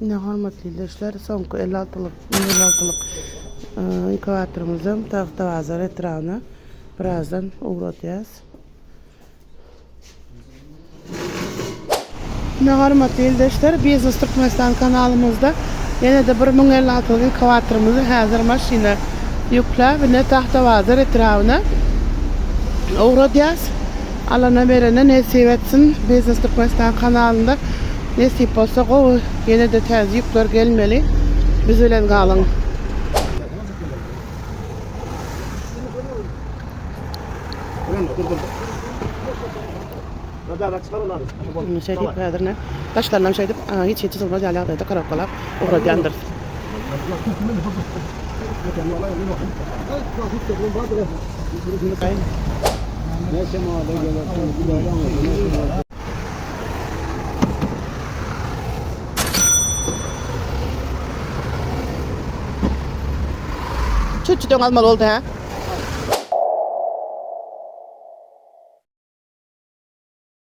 Ne hormatly dostlar, soňky 56-lyk, 56-lyk eee, inkubatorymyzyň tahta bazar etrafına birazdan uğratýas. Ne hormatly dostlar, Biznes Türkmenistan kanalımızda yine de 1056 inkubatorymyzy häzir maşina ýükläp ne tahta bazar etrafına uğratýas. Alana berene nesip etsin. Biznes Türkmenistan kanalında nesip olsa o yine de tez yükler gelmeli. Biz bilen kalın. Bunu şey deyip kadir ne? Taşlarla şey deyip aa, hiç hiç sonra jalya da karakolap uğratyandır. Çüt almalı oldu ha.